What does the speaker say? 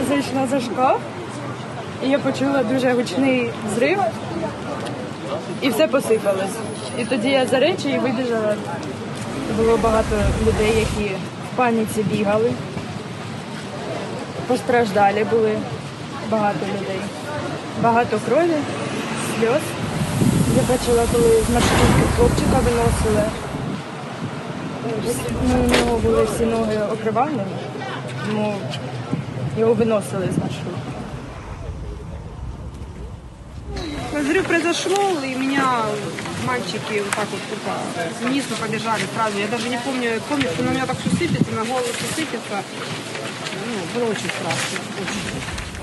вийшла за шкаф, і я почула дуже гучний зрив, і все посипалось. І тоді я за речі і вибіжала. Було багато людей, які в паніці бігали. Постраждалі були багато людей. Багато крові, сльоз. Я бачила, коли з маршрутки хлопчика виносили. Ну, у нього були всі ноги окривавлені, тому його виносили з маршрутки. Взрыв произошел, и меня мальчики вот так вот тупо вниз мы побежали сразу. Я даже не помню, помню, что на меня так все сыпется, на голову все сыпется. Ну, было очень страшно. Очень.